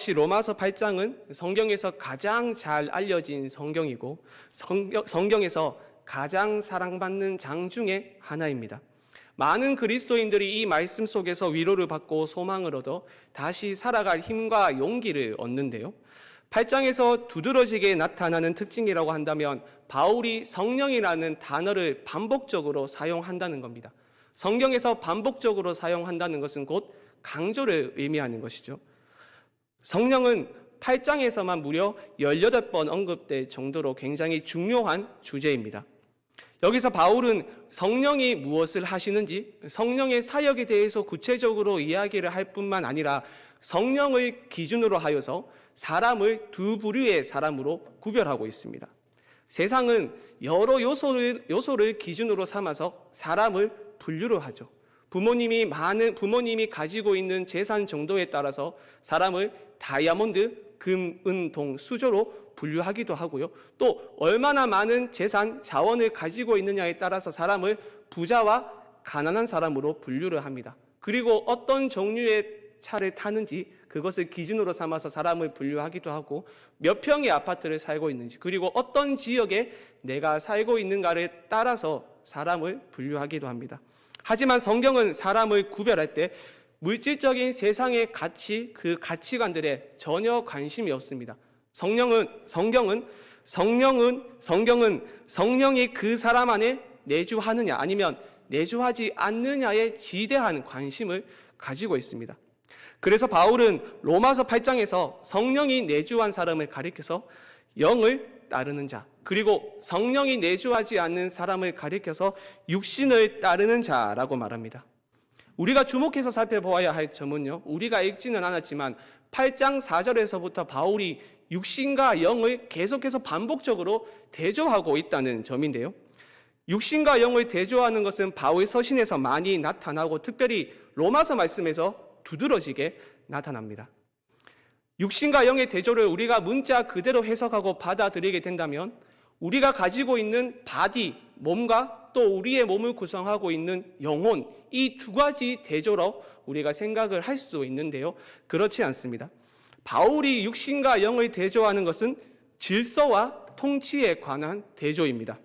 역시 로마서 8장은 성경에서 가장 잘 알려진 성경이고 성경, 성경에서 가장 사랑받는 장 중에 하나입니다. 많은 그리스도인들이 이 말씀 속에서 위로를 받고 소망을 얻어 다시 살아갈 힘과 용기를 얻는데요. 8장에서 두드러지게 나타나는 특징이라고 한다면 바울이 성령이라는 단어를 반복적으로 사용한다는 겁니다. 성경에서 반복적으로 사용한다는 것은 곧 강조를 의미하는 것이죠. 성령은 8장에서만 무려 18번 언급될 정도로 굉장히 중요한 주제입니다. 여기서 바울은 성령이 무엇을 하시는지 성령의 사역에 대해서 구체적으로 이야기를 할 뿐만 아니라 성령을 기준으로 하여서 사람을 두 부류의 사람으로 구별하고 있습니다. 세상은 여러 요소를, 요소를 기준으로 삼아서 사람을 분류를 하죠. 부모님이 많은, 부모님이 가지고 있는 재산 정도에 따라서 사람을 다이아몬드, 금, 은, 동, 수조로 분류하기도 하고요. 또 얼마나 많은 재산, 자원을 가지고 있느냐에 따라서 사람을 부자와 가난한 사람으로 분류를 합니다. 그리고 어떤 종류의 차를 타는지 그것을 기준으로 삼아서 사람을 분류하기도 하고 몇 평의 아파트를 살고 있는지 그리고 어떤 지역에 내가 살고 있는가를 따라서 사람을 분류하기도 합니다. 하지만 성경은 사람을 구별할 때 물질적인 세상의 가치, 그 가치관들에 전혀 관심이 없습니다. 성령은 성경은 성령은 성경은 성령이 그 사람 안에 내주하느냐 아니면 내주하지 않느냐에 지대한 관심을 가지고 있습니다. 그래서 바울은 로마서 8장에서 성령이 내주한 사람을 가리켜서 영을 따르는 자, 그리고 성령이 내주하지 않는 사람을 가리켜서 육신을 따르는 자라고 말합니다. 우리가 주목해서 살펴보아야 할 점은요, 우리가 읽지는 않았지만 8장 4절에서부터 바울이 육신과 영을 계속해서 반복적으로 대조하고 있다는 점인데요. 육신과 영을 대조하는 것은 바울 서신에서 많이 나타나고 특별히 로마서 말씀에서 두드러지게 나타납니다. 육신과 영의 대조를 우리가 문자 그대로 해석하고 받아들이게 된다면 우리가 가지고 있는 바디, 몸과 또 우리의 몸을 구성하고 있는 영혼, 이 두 가지 대조로 우리가 생각을 할 수도 있는데요. 그렇지 않습니다. 바울이 육신과 영을 대조하는 것은 질서와 통치에 관한 대조입니다.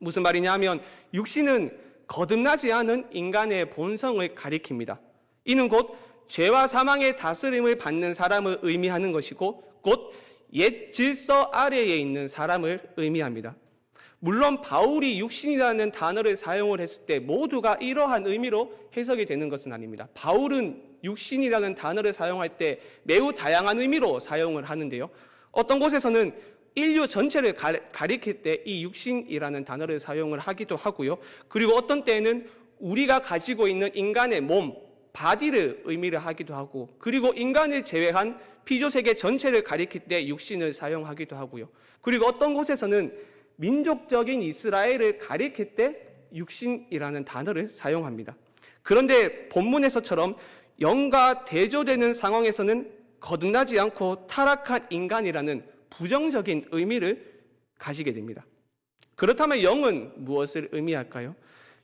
무슨 말이냐 하면 육신은 거듭나지 않은 인간의 본성을 가리킵니다. 이는 곧 죄와 사망의 다스림을 받는 사람을 의미하는 것이고 곧 옛 질서 아래에 있는 사람을 의미합니다. 물론 바울이 육신이라는 단어를 사용을 했을 때 모두가 이러한 의미로 해석이 되는 것은 아닙니다. 바울은 육신이라는 단어를 사용할 때 매우 다양한 의미로 사용을 하는데요. 어떤 곳에서는 인류 전체를 가리킬 때 이 육신이라는 단어를 사용을 하기도 하고요. 그리고 어떤 때에는 우리가 가지고 있는 인간의 몸, 바디를 의미를 하기도 하고 그리고 인간을 제외한 피조 세계 전체를 가리킬 때 육신을 사용하기도 하고요. 그리고 어떤 곳에서는 민족적인 이스라엘을 가리킬 때 육신이라는 단어를 사용합니다. 그런데 본문에서처럼 영과 대조되는 상황에서는 거듭나지 않고 타락한 인간이라는 부정적인 의미를 가지게 됩니다. 그렇다면 영은 무엇을 의미할까요?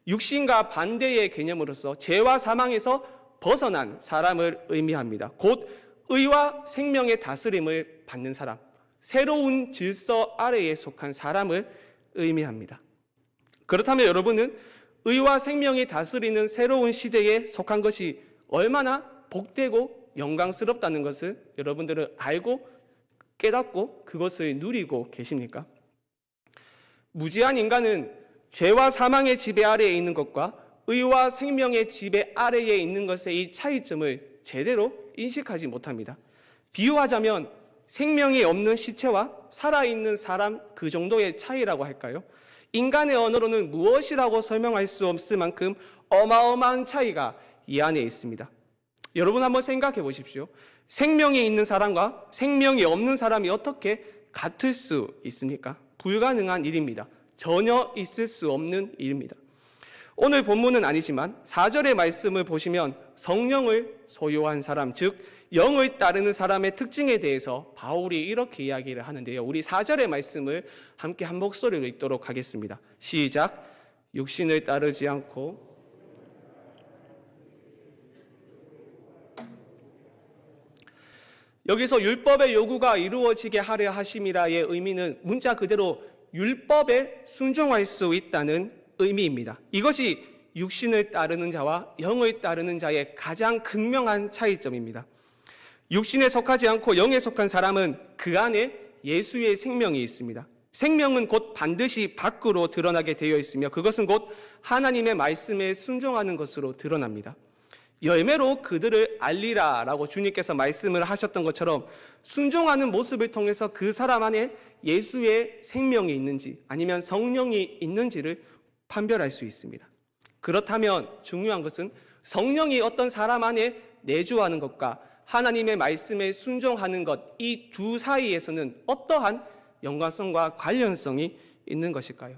육신과 반대의 개념으로서 죄와 사망에서 벗어난 사람을 의미합니다. 곧 의와 생명의 다스림을 받는 사람, 새로운 질서 아래에 속한 사람을 의미합니다. 그렇다면 여러분은 의와 생명이 다스리는 새로운 시대에 속한 것이 얼마나 복되고 영광스럽다는 것을 여러분들은 알고 깨닫고 그것을 누리고 계십니까? 무지한 인간은 죄와 사망의 지배 아래에 있는 것과 의와 생명의 지배 아래에 있는 것의 이 차이점을 제대로 인식하지 못합니다. 비유하자면 생명이 없는 시체와 살아있는 사람 그 정도의 차이라고 할까요? 인간의 언어로는 무엇이라고 설명할 수 없을 만큼 어마어마한 차이가 이 안에 있습니다. 여러분 한번 생각해 보십시오. 생명이 있는 사람과 생명이 없는 사람이 어떻게 같을 수 있습니까? 불가능한 일입니다. 전혀 있을 수 없는 일입니다. 오늘 본문은 아니지만 4절의 말씀을 보시면 성령을 소유한 사람, 즉 영을 따르는 사람의 특징에 대해서 바울이 이렇게 이야기를 하는데요. 우리 4절의 말씀을 함께 한 목소리로 읽도록 하겠습니다. 시작. 육신을 따르지 않고 여기서 율법의 요구가 이루어지게 하려 하심이라의 의미는 문자 그대로 율법에 순종할 수 있다는 의미입니다. 이것이 육신을 따르는 자와 영을 따르는 자의 가장 극명한 차이점입니다. 육신에 속하지 않고 영에 속한 사람은 그 안에 예수의 생명이 있습니다. 생명은 곧 반드시 밖으로 드러나게 되어 있으며 그것은 곧 하나님의 말씀에 순종하는 것으로 드러납니다. 열매로 그들을 알리라 라고 주님께서 말씀을 하셨던 것처럼 순종하는 모습을 통해서 그 사람 안에 예수의 생명이 있는지 아니면 성령이 있는지를 판별할 수 있습니다. 그렇다면 중요한 것은 성령이 어떤 사람 안에 내주하는 것과 하나님의 말씀에 순종하는 것, 이 두 사이에서는 어떠한 연관성과 관련성이 있는 것일까요?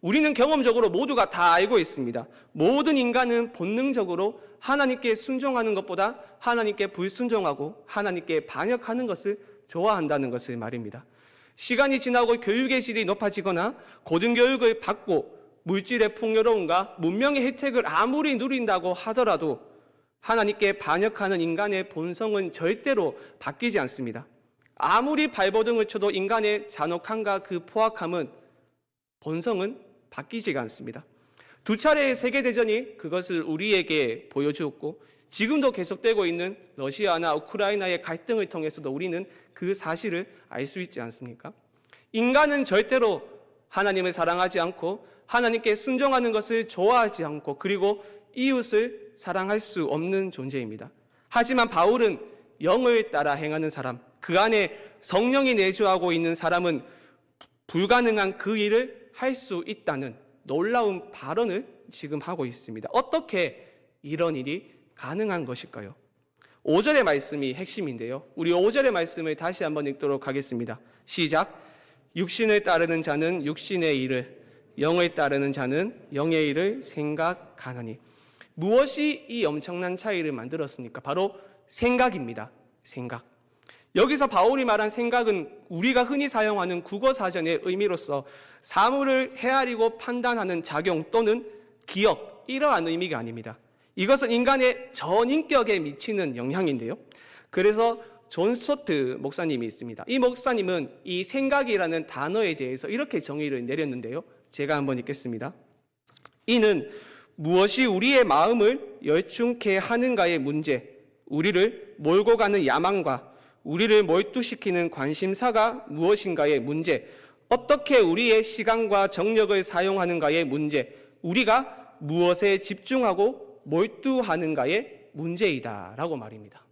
우리는 경험적으로 모두가 다 알고 있습니다. 모든 인간은 본능적으로 하나님께 순종하는 것보다 하나님께 불순종하고 하나님께 반역하는 것을 좋아한다는 것을 말입니다. 시간이 지나고 교육의 질이 높아지거나 고등교육을 받고 물질의 풍요로움과 문명의 혜택을 아무리 누린다고 하더라도 하나님께 반역하는 인간의 본성은 절대로 바뀌지 않습니다. 아무리 발버둥을 쳐도 인간의 잔혹함과 그 포악함은 본성은 바뀌지가 않습니다. 두 차례의 세계대전이 그것을 우리에게 보여주었고 지금도 계속되고 있는 러시아나 우크라이나의 갈등을 통해서도 우리는 그 사실을 알 수 있지 않습니까? 인간은 절대로 하나님을 사랑하지 않고 하나님께 순종하는 것을 좋아하지 않고 그리고 이웃을 사랑할 수 없는 존재입니다. 하지만 바울은 영을 따라 행하는 사람, 그 안에 성령이 내주하고 있는 사람은 불가능한 그 일을 할 수 있다는 놀라운 발언을 지금 하고 있습니다. 어떻게 이런 일이 가능한 것일까요? 5절의 말씀이 핵심인데요. 우리 5절의 말씀을 다시 한번 읽도록 하겠습니다. 시작. 육신을 따르는 자는 육신의 일을, 영을 따르는 자는 영의 일을 생각하나니. 무엇이 이 엄청난 차이를 만들었습니까? 바로 생각입니다. 생각. 여기서 바울이 말한 생각은 우리가 흔히 사용하는 국어 사전의 의미로서 사물을 헤아리고 판단하는 작용 또는 기억 이러한 의미가 아닙니다. 이것은 인간의 전인격에 미치는 영향인데요. 그래서 존 스토트 목사님이 있습니다. 이 목사님은 이 생각이라는 단어에 대해서 이렇게 정의를 내렸는데요. 제가 한번 읽겠습니다. 이는 무엇이 우리의 마음을 열중케 하는가의 문제, 우리를 몰고 가는 야망과 우리를 몰두시키는 관심사가 무엇인가의 문제, 어떻게 우리의 시간과 정력을 사용하는가의 문제, 우리가 무엇에 집중하고 몰두하는가의 문제이다라고 말입니다.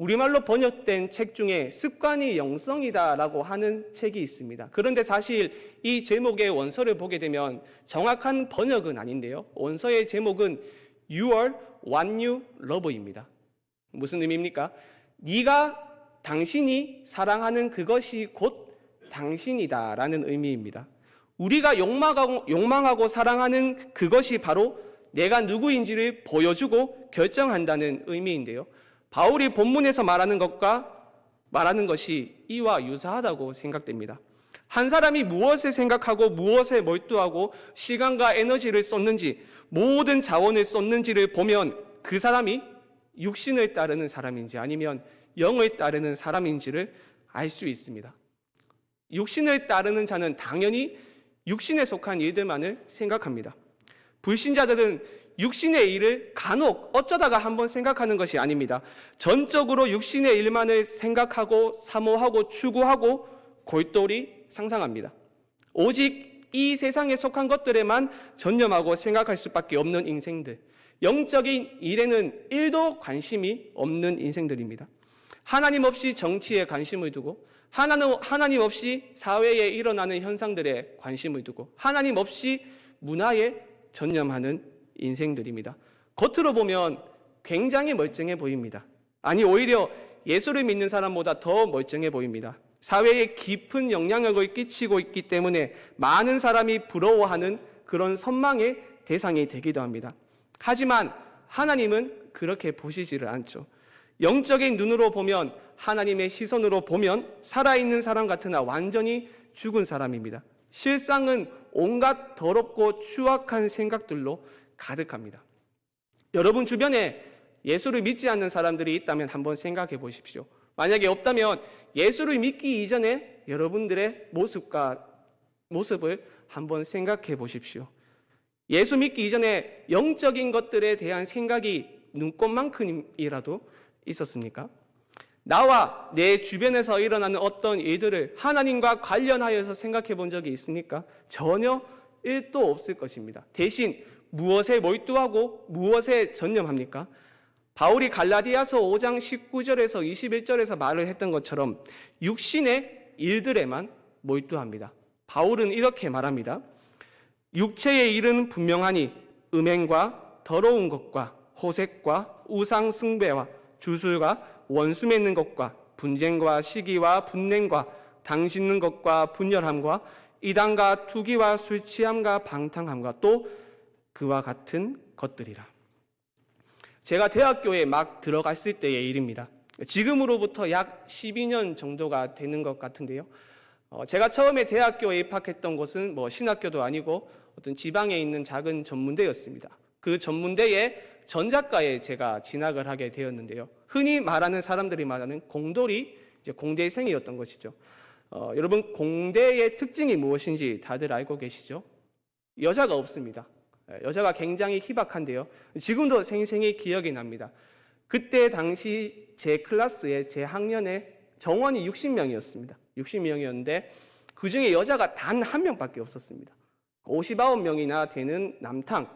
우리말로 번역된 책 중에 습관이 영성이다라고 하는 책이 있습니다. 그런데 사실 이 제목의 원서를 보게 되면 정확한 번역은 아닌데요. 원서의 제목은 You are what you love입니다. 무슨 의미입니까? 네가 당신이 사랑하는 그것이 곧 당신이다라는 의미입니다. 우리가 욕망하고, 욕망하고 사랑하는 그것이 바로 내가 누구인지를 보여주고 결정한다는 의미인데요. 바울이 본문에서 말하는 것과 말하는 것이 이와 유사하다고 생각됩니다. 한 사람이 무엇을 생각하고 무엇에 몰두하고 시간과 에너지를 쏟는지 모든 자원을 쏟는지를 보면 그 사람이 육신을 따르는 사람인지 아니면 영을 따르는 사람인지를 알 수 있습니다. 육신을 따르는 자는 당연히 육신에 속한 일들만을 생각합니다. 불신자들은 육신의 일을 간혹 어쩌다가 한번 생각하는 것이 아닙니다. 전적으로 육신의 일만을 생각하고 사모하고 추구하고 골똘히 상상합니다. 오직 이 세상에 속한 것들에만 전념하고 생각할 수밖에 없는 인생들. 영적인 일에는 일도 관심이 없는 인생들입니다. 하나님 없이 정치에 관심을 두고 하나님 없이 사회에 일어나는 현상들에 관심을 두고 하나님 없이 문화에 전념하는 인생들입니다. 겉으로 보면 굉장히 멀쩡해 보입니다. 아니, 오히려 예수를 믿는 사람보다 더 멀쩡해 보입니다. 사회에 깊은 영향력을 끼치고 있기 때문에 많은 사람이 부러워하는 그런 선망의 대상이 되기도 합니다. 하지만 하나님은 그렇게 보시지를 않죠. 영적인 눈으로 보면 하나님의 시선으로 보면 살아있는 사람 같으나 완전히 죽은 사람입니다. 실상은 온갖 더럽고 추악한 생각들로 가득합니다. 여러분 주변에 예수를 믿지 않는 사람들이 있다면 한번 생각해 보십시오. 만약에 없다면 예수를 믿기 이전에 여러분들의 모습과 모습을 한번 생각해 보십시오. 예수 믿기 이전에 영적인 것들에 대한 생각이 눈꽃만큼이라도 있었습니까? 나와 내 주변에서 일어나는 어떤 일들을 하나님과 관련하여서 생각해 본 적이 있습니까? 전혀 일도 없을 것입니다. 대신 무엇에 몰두하고 무엇에 전념합니까? 바울이 갈라디아서 5장 19절에서 21절에서 말을 했던 것처럼 육신의 일들에만 몰두합니다. 바울은 이렇게 말합니다. 육체의 일은 분명하니 음행과 더러운 것과 호색과 우상 숭배와 주술과 원수 맺는 것과 분쟁과 시기와 분냉과 당짓는 것과 분열함과 이단과 투기와 술 취함과 방탕함과 또 그와 같은 것들이라. 제가 대학교에 막 들어갔을 때의 일입니다. 지금으로부터 약 12년 정도가 되는 것 같은데요. 어, 제가 처음에 대학교에 입학했던 곳은 뭐 신학교도 아니고 어떤 지방에 있는 작은 전문대였습니다. 그 전문대에 전작가에 제가 진학을 하게 되었는데요. 흔히 말하는 사람들이 말하는 공돌이 이제 공대생이었던 것이죠. 어, 여러분 공대의 특징이 무엇인지 다들 알고 계시죠? 여자가 없습니다. 예, 여자가 굉장히 희박한데요. 지금도 생생히 기억이 납니다. 그때 당시 제 클래스에 제 학년에 정원이 60명이었습니다. 60명이었는데 그 중에 여자가 단 한 명밖에 없었습니다. 59명이나 되는 남탕,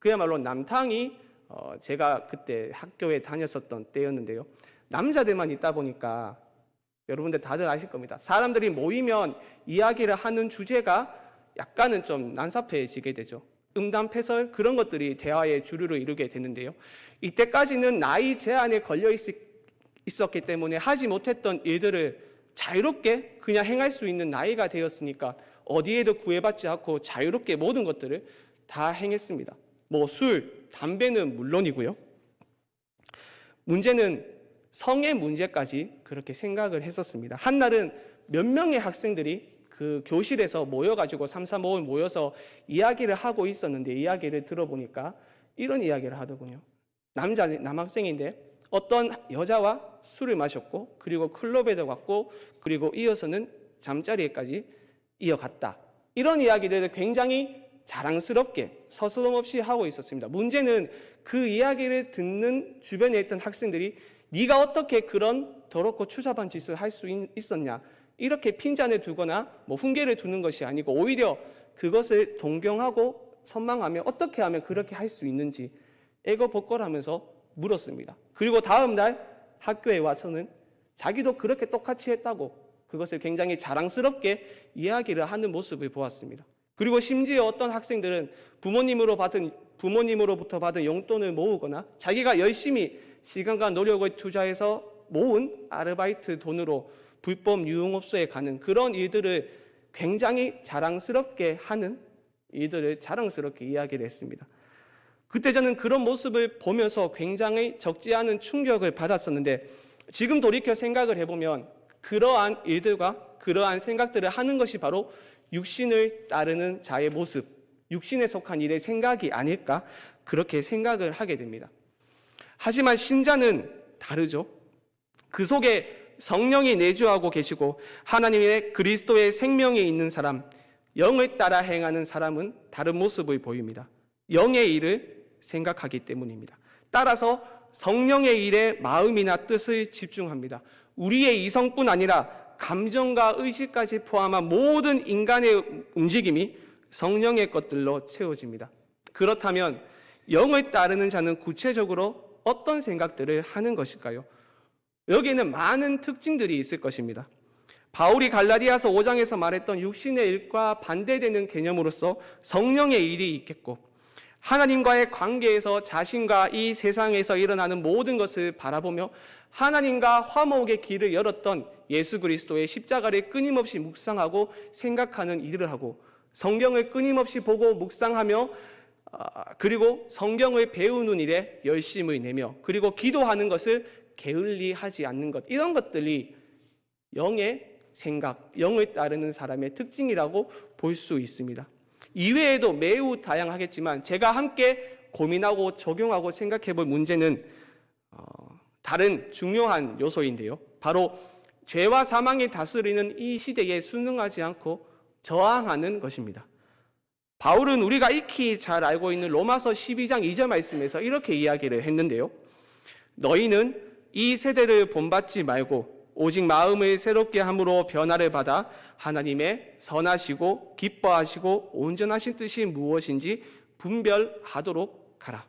그야말로 남탕이 어, 제가 그때 학교에 다녔었던 때였는데요. 남자들만 있다 보니까 여러분들 다들 아실 겁니다. 사람들이 모이면 이야기를 하는 주제가 약간은 좀 난삽해지게 되죠. 음담패설 그런 것들이 대화의 주류를 이루게 되는데요. 이때까지는 나이 제한에 걸려 있, 있었기 때문에 하지 못했던 일들을 자유롭게 그냥 행할 수 있는 나이가 되었으니까 어디에도 구애받지 않고 자유롭게 모든 것들을 다 행했습니다. 뭐 술, 담배는 물론이고요. 문제는 성의 문제까지 그렇게 생각을 했었습니다. 한날은 몇 명의 학생들이 그 교실에서 모여가지고 삼삼오오 모여서 이야기를 하고 있었는데 이야기를 들어보니까 이런 이야기를 하더군요. 남자 남학생인데 어떤 여자와 술을 마셨고 그리고 클럽에도 갔고 그리고 이어서는 잠자리에까지 이어갔다. 이런 이야기들을 굉장히 자랑스럽게 서스럼없이 하고 있었습니다. 문제는 그 이야기를 듣는 주변에 있던 학생들이 네가 어떻게 그런 더럽고 추잡한 짓을 할 수 있었냐 이렇게 핀잔을 두거나 뭐 훈계를 두는 것이 아니고 오히려 그것을 동경하고 선망하며 어떻게 하면 그렇게 할 수 있는지 애거복걸하면서 물었습니다. 그리고 다음 날 학교에 와서는 자기도 그렇게 똑같이 했다고 그것을 굉장히 자랑스럽게 이야기를 하는 모습을 보았습니다. 그리고 심지어 어떤 학생들은 부모님으로 받은 부모님으로부터 받은 용돈을 모으거나 자기가 열심히 시간과 노력을 투자해서 모은 아르바이트 돈으로 불법 유흥업소에 가는 그런 일들을 굉장히 자랑스럽게 하는 일들을 자랑스럽게 이야기를 했습니다. 그때 저는 그런 모습을 보면서 굉장히 적지 않은 충격을 받았었는데 지금 돌이켜 생각을 해보면 그러한 일들과 그러한 생각들을 하는 것이 바로 육신을 따르는 자의 모습, 육신에 속한 일의 생각이 아닐까 그렇게 생각을 하게 됩니다. 하지만 신자는 다르죠. 그 속에 성령이 내주하고 계시고 하나님의 그리스도의 생명이 있는 사람, 영을 따라 행하는 사람은 다른 모습을 보입니다. 영의 일을 생각하기 때문입니다. 따라서 성령의 일에 마음이나 뜻을 집중합니다. 우리의 이성뿐 아니라 감정과 의식까지 포함한 모든 인간의 움직임이 성령의 것들로 채워집니다. 그렇다면 영을 따르는 자는 구체적으로 어떤 생각들을 하는 것일까요? 여기에는 많은 특징들이 있을 것입니다. 바울이 갈라디아서 5장에서 말했던 육신의 일과 반대되는 개념으로서 성령의 일이 있겠고 하나님과의 관계에서 자신과 이 세상에서 일어나는 모든 것을 바라보며 하나님과 화목의 길을 열었던 예수 그리스도의 십자가를 끊임없이 묵상하고 생각하는 일을 하고 성경을 끊임없이 보고 묵상하며 아, 그리고 성경을 배우는 일에 열심을 내며 그리고 기도하는 것을 게을리 하지 않는 것 이런 것들이 영의 생각, 영을 따르는 사람의 특징이라고 볼 수 있습니다. 이외에도 매우 다양하겠지만 제가 함께 고민하고 적용하고 생각해 볼 문제는 어, 다른 중요한 요소인데요. 바로 죄와 사망이 다스리는 이 시대에 순응하지 않고 저항하는 것입니다. 바울은 우리가 익히 잘 알고 있는 로마서 12장 2절 말씀에서 이렇게 이야기를 했는데요. 너희는 이 세대를 본받지 말고 오직 마음을 새롭게 함으로 변화를 받아 하나님의 선하시고 기뻐하시고 온전하신 뜻이 무엇인지 분별하도록 가라.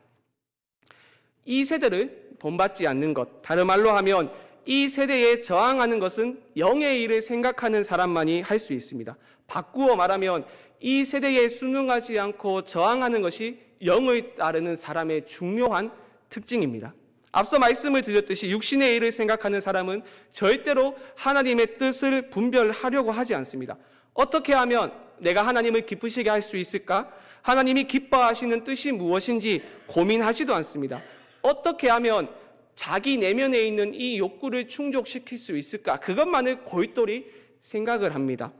이 세대를 본받지 않는 것, 다른 말로 하면 이 세대에 저항하는 것은 영의 일을 생각하는 사람만이 할 수 있습니다. 바꾸어 말하면 이 세대에 순응하지 않고 저항하는 것이 영을 따르는 사람의 중요한 특징입니다. 앞서 말씀을 드렸듯이 육신의 일을 생각하는 사람은 절대로 하나님의 뜻을 분별하려고 하지 않습니다. 어떻게 하면 내가 하나님을 기쁘시게 할 수 있을까? 하나님이 기뻐하시는 뜻이 무엇인지 고민하지도 않습니다. 어떻게 하면 자기 내면에 있는 이 욕구를 충족시킬 수 있을까? 그것만을 골똘히 생각을 합니다.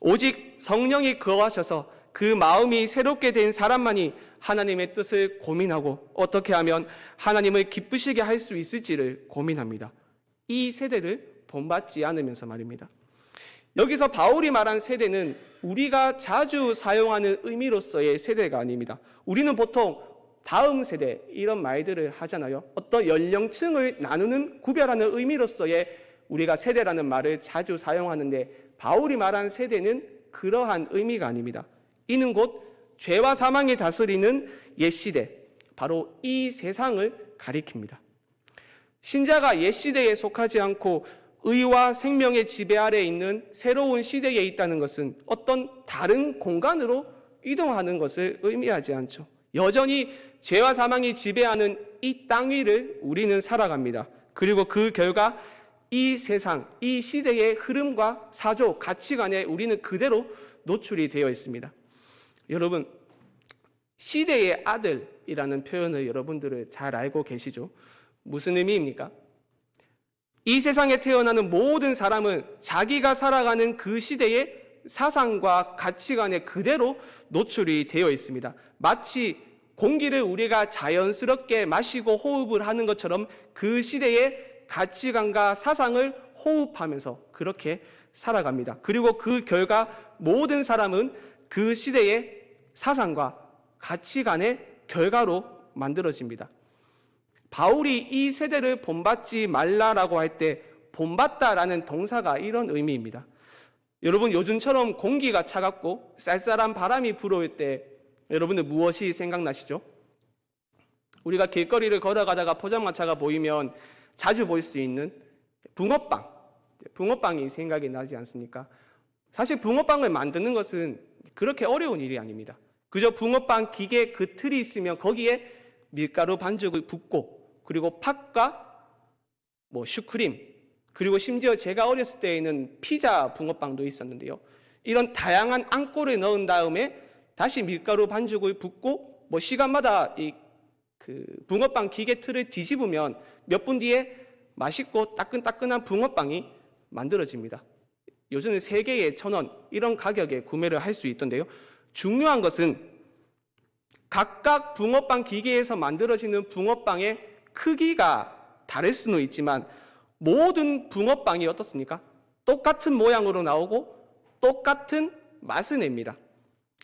오직 성령이 거하셔서 그 마음이 새롭게 된 사람만이 하나님의 뜻을 고민하고 어떻게 하면 하나님을 기쁘시게 할 수 있을지를 고민합니다. 이 세대를 본받지 않으면서 말입니다. 여기서 바울이 말한 세대는 우리가 자주 사용하는 의미로서의 세대가 아닙니다. 우리는 보통 다음 세대 이런 말들을 하잖아요. 어떤 연령층을 나누는 구별하는 의미로서의 우리가 세대라는 말을 자주 사용하는데 바울이 말한 세대는 그러한 의미가 아닙니다. 이는 곧 죄와 사망이 다스리는 옛 시대, 바로 이 세상을 가리킵니다. 신자가 옛 시대에 속하지 않고 의와 생명의 지배 아래 있는 새로운 시대에 있다는 것은 어떤 다른 공간으로 이동하는 것을 의미하지 않죠. 여전히 죄와 사망이 지배하는 이 땅 위를 우리는 살아갑니다. 그리고 그 결과 이 세상, 이 시대의 흐름과 사조, 가치관에 우리는 그대로 노출이 되어 있습니다. 여러분, 시대의 아들이라는 표현을 여러분들을 잘 알고 계시죠? 무슨 의미입니까? 이 세상에 태어나는 모든 사람은 자기가 살아가는 그 시대의 사상과 가치관에 그대로 노출이 되어 있습니다. 마치 공기를 우리가 자연스럽게 마시고 호흡을 하는 것처럼 그 시대의 가치관과 사상을 호흡하면서 그렇게 살아갑니다. 그리고 그 결과 모든 사람은 그 시대의 사상과 가치관의 결과로 만들어집니다. 바울이 이 세대를 본받지 말라라고 할 때 본받다라는 동사가 이런 의미입니다. 여러분 요즘처럼 공기가 차갑고 쌀쌀한 바람이 불어올 때 여러분들 무엇이 생각나시죠? 우리가 길거리를 걸어가다가 포장마차가 보이면 자주 볼 수 있는 붕어빵, 붕어빵이 생각이 나지 않습니까? 사실 붕어빵을 만드는 것은 그렇게 어려운 일이 아닙니다. 그저 붕어빵 기계 그 틀이 있으면 거기에 밀가루 반죽을 붓고 그리고 팥과 뭐 슈크림 그리고 심지어 제가 어렸을 때에는 피자 붕어빵도 있었는데요. 이런 다양한 안고를 넣은 다음에 다시 밀가루 반죽을 붓고 뭐 시간마다 이 그 붕어빵 기계 틀을 뒤집으면 몇 분 뒤에 맛있고 따끈따끈한 붕어빵이 만들어집니다. 요즘은 3개에 천원 이런 가격에 구매를 할 수 있던데요. 중요한 것은 각각 붕어빵 기계에서 만들어지는 붕어빵의 크기가 다를 수는 있지만 모든 붕어빵이 어떻습니까? 똑같은 모양으로 나오고 똑같은 맛을 냅니다.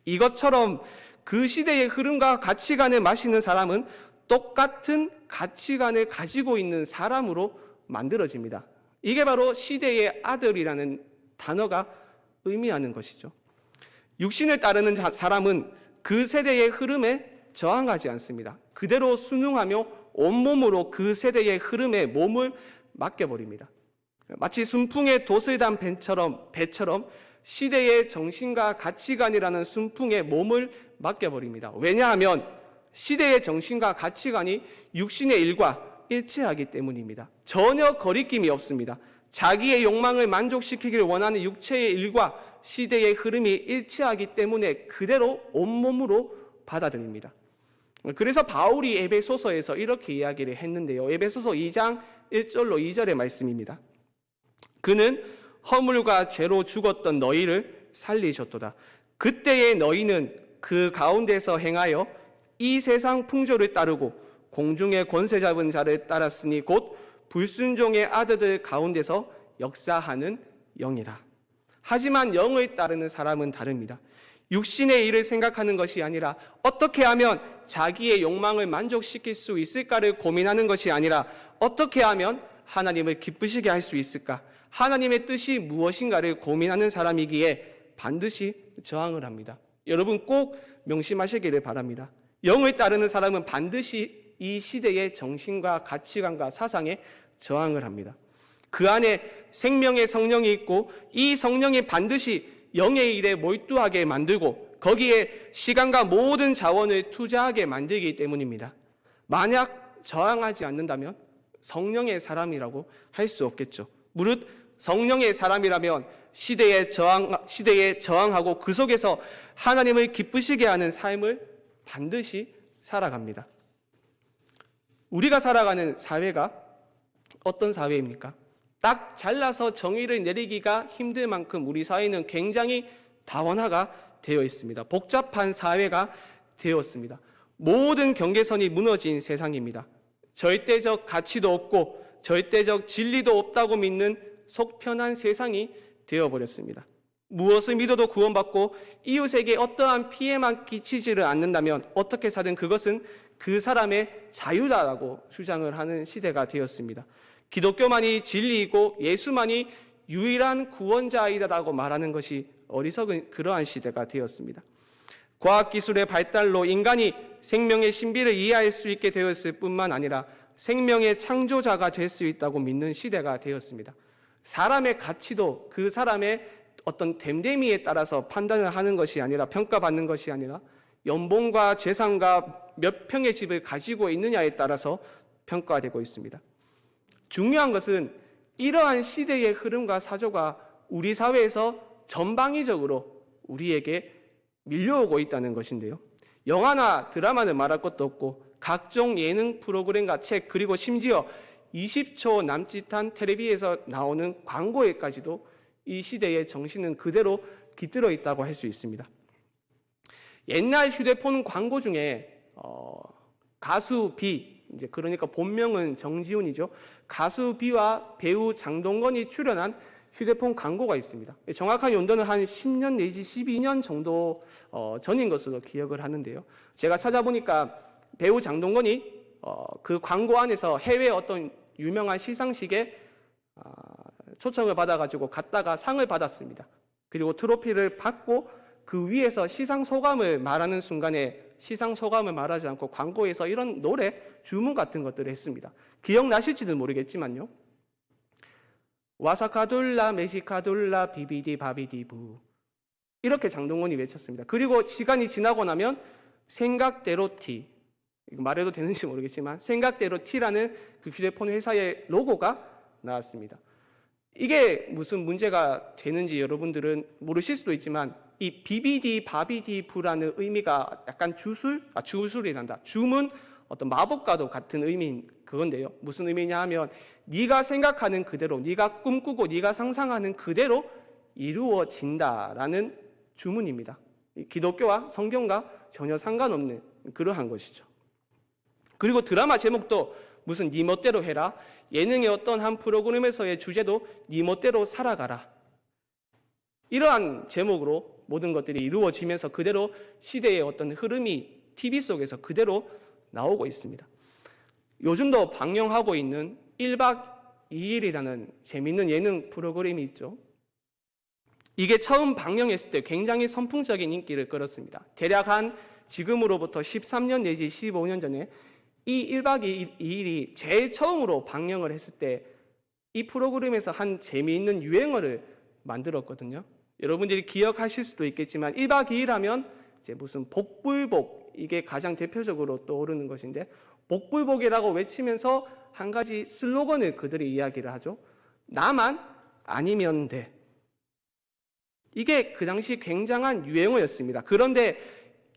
이것처럼 그 시대의 흐름과 가치관을 마시는 사람은 똑같은 가치관을 가지고 있는 사람으로 만들어집니다. 이게 바로 시대의 아들이라는 단어가 의미하는 것이죠. 육신을 따르는 사람은 그 세대의 흐름에 저항하지 않습니다. 그대로 순응하며 온몸으로 그 세대의 흐름에 몸을 맡겨버립니다. 마치 순풍에 돛을 단 배처럼, 배처럼 시대의 정신과 가치관이라는 순풍에 몸을 맡겨버립니다. 왜냐하면 시대의 정신과 가치관이 육신의 일과 일치하기 때문입니다. 전혀 거리낌이 없습니다. 자기의 욕망을 만족시키기를 원하는 육체의 일과 시대의 흐름이 일치하기 때문에 그대로 온몸으로 받아들입니다. 그래서 바울이 에베소서에서 이렇게 이야기를 했는데요. 에베소서 2장 1절로 2절의 말씀입니다. 그는 허물과 죄로 죽었던 너희를 살리셨도다. 그때의 너희는 그 가운데서 행하여 이 세상 풍조를 따르고 공중의 권세 잡은 자를 따랐으니 곧 불순종의 아들들 가운데서 역사하는 영이라. 하지만 영을 따르는 사람은 다릅니다. 육신의 일을 생각하는 것이 아니라 어떻게 하면 자기의 욕망을 만족시킬 수 있을까를 고민하는 것이 아니라 어떻게 하면 하나님을 기쁘시게 할 수 있을까? 하나님의 뜻이 무엇인가를 고민하는 사람이기에 반드시 저항을 합니다. 여러분 꼭 명심하시기를 바랍니다. 영을 따르는 사람은 반드시 이 시대의 정신과 가치관과 사상에 저항을 합니다. 그 안에 생명의 성령이 있고 이 성령이 반드시 영의 일에 몰두하게 만들고 거기에 시간과 모든 자원을 투자하게 만들기 때문입니다. 만약 저항하지 않는다면 성령의 사람이라고 할 수 없겠죠. 무릇 성령의 사람이라면 시대에 저항 시대에 저항하고 그 속에서 하나님을 기쁘시게 하는 삶을 반드시 살아갑니다. 우리가 살아가는 사회가 어떤 사회입니까? 딱 잘라서 정의를 내리기가 힘들 만큼 우리 사회는 굉장히 다원화가 되어 있습니다. 복잡한 사회가 되었습니다. 모든 경계선이 무너진 세상입니다. 절대적 가치도 없고 절대적 진리도 없다고 믿는 속편한 세상이 되어버렸습니다. 무엇을 믿어도 구원받고 이웃에게 어떠한 피해만 끼치지를 않는다면 어떻게 사든 그것은 그 사람의 자유다라고 주장을 하는 시대가 되었습니다. 기독교만이 진리이고 예수만이 유일한 구원자이다라고 말하는 것이 어리석은 그러한 시대가 되었습니다. 과학기술의 발달로 인간이 생명의 신비를 이해할 수 있게 되었을 뿐만 아니라 생명의 창조자가 될 수 있다고 믿는 시대가 되었습니다. 사람의 가치도 그 사람의 어떤 됨됨이에 따라서 판단을 하는 것이 아니라 평가받는 것이 아니라 연봉과 재산과 몇 평의 집을 가지고 있느냐에 따라서 평가되고 있습니다. 중요한 것은 이러한 시대의 흐름과 사조가 우리 사회에서 전방위적으로 우리에게 밀려오고 있다는 것인데요. 영화나 드라마는 말할 것도 없고 각종 예능 프로그램과 책 그리고 심지어 20초 남짓한 텔레비에서 나오는 광고에까지도 이 시대의 정신은 그대로 깃들어 있다고 할 수 있습니다. 옛날 휴대폰 광고 중에 어, 가수 비 이제 그러니까 본명은 정지훈이죠. 가수 비와 배우 장동건이 출연한 휴대폰 광고가 있습니다. 정확한 연도는 한 10년 내지 12년 정도 어, 전인 것으로 기억을 하는데요. 제가 찾아보니까 배우 장동건이 어, 그 광고 안에서 해외 어떤 유명한 시상식에 아, 초청을 받아가지고 갔다가 상을 받았습니다. 그리고 트로피를 받고 그 위에서 시상 소감을 말하는 순간에 시상 소감을 말하지 않고 광고에서 이런 노래 주문 같은 것들을 했습니다. 기억나실지는 모르겠지만요. 와사카돌라 메시카돌라 비비디 바비디부 이렇게 장동건이 외쳤습니다. 그리고 시간이 지나고 나면 생각대로 티 말해도 되는지 모르겠지만 생각대로 티라는 그 휴대폰 회사의 로고가 나왔습니다. 이게 무슨 문제가 되는지 여러분들은 모르실 수도 있지만 이 BBD, 바비디 부라는 의미가 약간 주술, 아, 주술이란다. 주문 어떤 마법과도 같은 의미인 그건데요. 무슨 의미냐 하면 네가 생각하는 그대로, 네가 꿈꾸고 네가 상상하는 그대로 이루어진다라는 주문입니다. 기독교와 성경과 전혀 상관없는 그러한 것이죠. 그리고 드라마 제목도 무슨 네 멋대로 해라. 예능의 어떤 한 프로그램에서의 주제도 네 멋대로 살아가라. 이러한 제목으로 모든 것들이 이루어지면서 그대로 시대의 어떤 흐름이 TV 속에서 그대로 나오고 있습니다. 요즘도 방영하고 있는 1박 2일이라는 재밌는 예능 프로그램이 있죠. 이게 처음 방영했을 때 굉장히 선풍적인 인기를 끌었습니다. 대략 한 지금으로부터 13년 내지 15년 전에 이 1박 2일이 제일 처음으로 방영을 했을 때 이 프로그램에서 한 재미있는 유행어를 만들었거든요. 여러분들이 기억하실 수도 있겠지만 1박 2일 하면 이제 무슨 복불복 이게 가장 대표적으로 떠오르는 것인데 복불복이라고 외치면서 한 가지 슬로건을 그들이 이야기를 하죠. 나만 아니면 돼. 이게 그 당시 굉장한 유행어였습니다. 그런데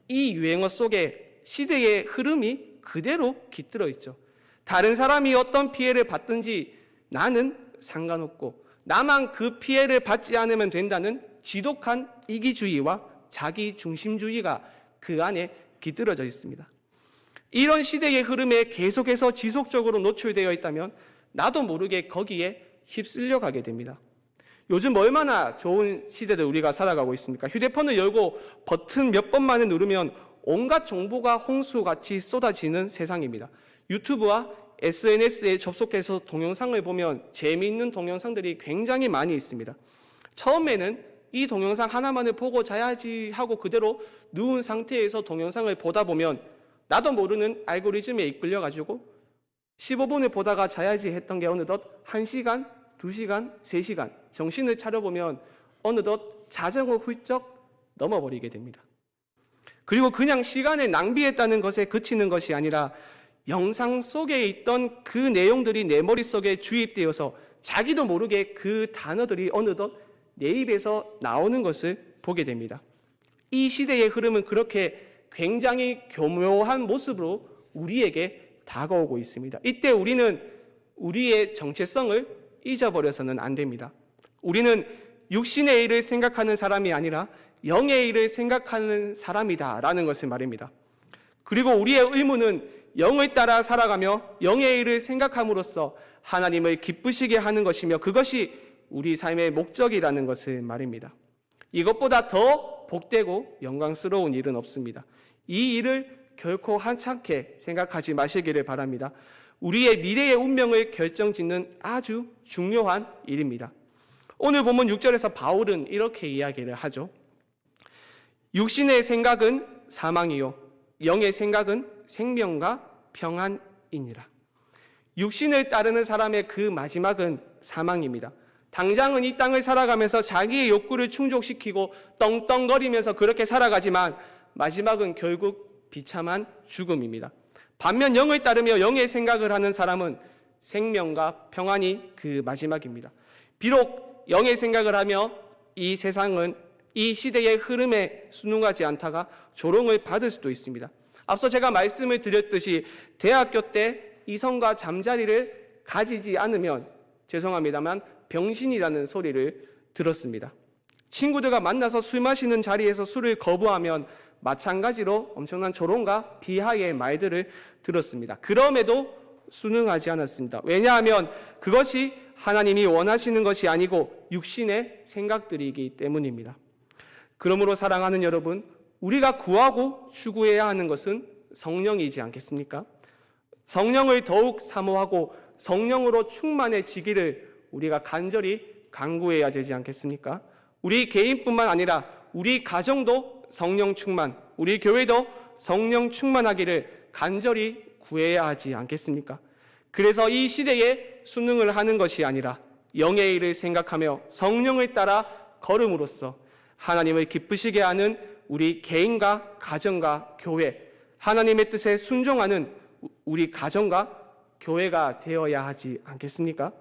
이 유행어 속에 시대의 흐름이 그대로 깃들어 있죠. 다른 사람이 어떤 피해를 받든지 나는 상관없고 나만 그 피해를 받지 않으면 된다는 지독한 이기주의와 자기 중심주의가 그 안에 깃들어져 있습니다. 이런 시대의 흐름에 계속해서 지속적으로 노출되어 있다면 나도 모르게 거기에 휩쓸려 가게 됩니다. 요즘 얼마나 좋은 시대를 우리가 살아가고 있습니까? 휴대폰을 열고 버튼 몇 번만에 누르면 온갖 정보가 홍수같이 쏟아지는 세상입니다. 유튜브와 SNS에 접속해서 동영상을 보면 재미있는 동영상들이 굉장히 많이 있습니다. 처음에는 이 동영상 하나만을 보고 자야지 하고 그대로 누운 상태에서 동영상을 보다 보면 나도 모르는 알고리즘에 이끌려 가지고 15분을 보다가 자야지 했던 게 어느덧 1시간, 2시간, 3시간 정신을 차려보면 어느덧 자정을 훌쩍 넘어버리게 됩니다. 그리고 그냥 시간을 낭비했다는 것에 그치는 것이 아니라 영상 속에 있던 그 내용들이 내 머릿속에 주입되어서 자기도 모르게 그 단어들이 어느덧 내 입에서 나오는 것을 보게 됩니다. 이 시대의 흐름은 그렇게 굉장히 교묘한 모습으로 우리에게 다가오고 있습니다. 이때 우리는 우리의 정체성을 잊어버려서는 안 됩니다. 우리는 육신의 일을 생각하는 사람이 아니라 영의 일을 생각하는 사람이다 라는 것을 말입니다. 그리고 우리의 의무는 영을 따라 살아가며 영의 일을 생각함으로써 하나님을 기쁘시게 하는 것이며 그것이 우리 삶의 목적이라는 것을 말입니다. 이것보다 더 복되고 영광스러운 일은 없습니다. 이 일을 결코 한참게 생각하지 마시기를 바랍니다. 우리의 미래의 운명을 결정짓는 아주 중요한 일입니다. 오늘 본문 6절에서 바울은 이렇게 이야기를 하죠. 육신의 생각은 사망이요 영의 생각은 생명과 평안이니라. 육신을 따르는 사람의 그 마지막은 사망입니다. 당장은 이 땅을 살아가면서 자기의 욕구를 충족시키고 떵떵거리면서 그렇게 살아가지만 마지막은 결국 비참한 죽음입니다. 반면 영을 따르며 영의 생각을 하는 사람은 생명과 평안이 그 마지막입니다. 비록 영의 생각을 하며 이 세상은 이 시대의 흐름에 순응하지 않다가 조롱을 받을 수도 있습니다. 앞서 제가 말씀을 드렸듯이 대학교 때 이성과 잠자리를 가지지 않으면 죄송합니다만 병신이라는 소리를 들었습니다. 친구들과 만나서 술 마시는 자리에서 술을 거부하면 마찬가지로 엄청난 조롱과 비하의 말들을 들었습니다. 그럼에도 순응하지 않았습니다. 왜냐하면 그것이 하나님이 원하시는 것이 아니고 육신의 생각들이기 때문입니다. 그러므로 사랑하는 여러분, 우리가 구하고 추구해야 하는 것은 성령이지 않겠습니까? 성령을 더욱 사모하고 성령으로 충만해지기를 우리가 간절히 간구해야 되지 않겠습니까? 우리 개인뿐만 아니라 우리 가정도 성령 충만, 우리 교회도 성령 충만하기를 간절히 구해야 하지 않겠습니까? 그래서 이 시대에 순응을 하는 것이 아니라 영의 일을 생각하며 성령을 따라 걸음으로써 하나님을 기쁘시게 하는 우리 개인과 가정과 교회, 하나님의 뜻에 순종하는 우리 가정과 교회가 되어야 하지 않겠습니까?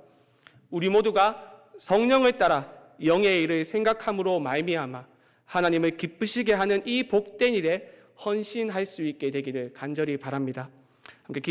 우리 모두가 성령을 따라 영의 일을 생각함으로 말미암아 하나님을 기쁘시게 하는 이 복된 일에 헌신할 수 있게 되기를 간절히 바랍니다. 함께 기도